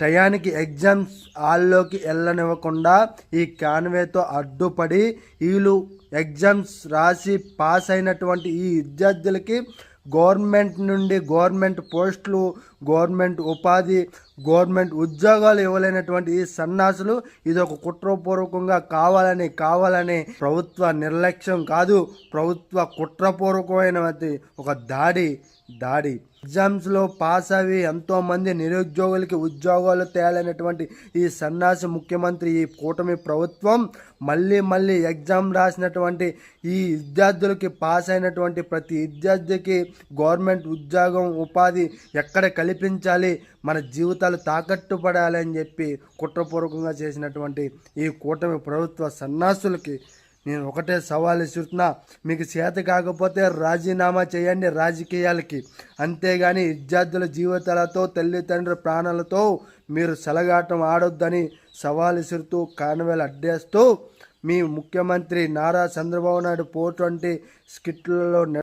టయానికి ఎగ్జామ్స్ హాల్లోకి వెళ్ళనివ్వకుండా ఈ కాన్వేతో అడ్డుపడి వీళ్ళు ఎగ్జామ్స్ రాసి పాస్ అయినటువంటి ఈ విద్యార్థులకి గవర్నమెంట్ నుండి గవర్నమెంట్ పోస్టులు గవర్నమెంట్ ఉపాధి గవర్నమెంట్ ఉద్యోగాలు ఇవ్వలేనటువంటి ఈ సన్నాసులు ఇది ఒక కుట్రపూర్వకంగా కావాలని కావాలని ప్రభుత్వ నిర్లక్ష్యం కాదు ప్రభుత్వ కుట్రపూర్వకమైనటువంటి ఒక దాడి దాడి. ఎగ్జామ్స్లో పాస్ అవి ఎంతోమంది నిరుద్యోగులకి ఉద్యోగాలు తేలైనటువంటి ఈ సన్నాసి ముఖ్యమంత్రి ఈ కూటమి ప్రభుత్వం మళ్ళీ మళ్ళీ ఎగ్జామ్ రాసినటువంటి ఈ విద్యార్థులకి పాస్ అయినటువంటి ప్రతి విద్యార్థికి గవర్నమెంట్ ఉద్యోగం ఉపాధి ఎక్కడ కల్పించాలి? మన జీవితాలు తాకట్టు పడాలని చెప్పి కుట్రపూర్వకంగా చేసినటువంటి ఈ కూటమి ప్రభుత్వ సన్నాసులకి నేను ఒకటే సవాల్ ఇస్తున్నా మీకు చేత కాకపోతే రాజీనామా చేయండి రాజకీయాలకి. అంతేగాని విద్యార్థుల జీవితాలతో తల్లిదండ్రుల ప్రాణాలతో మీరు సెలగాటం ఆడొద్దని సవాల్ ఇసురుతూ కానవేలు అడ్డేస్తూ మీ ముఖ్యమంత్రి నారా చంద్రబాబు నాయుడు పోటువంటి స్కిట్లలో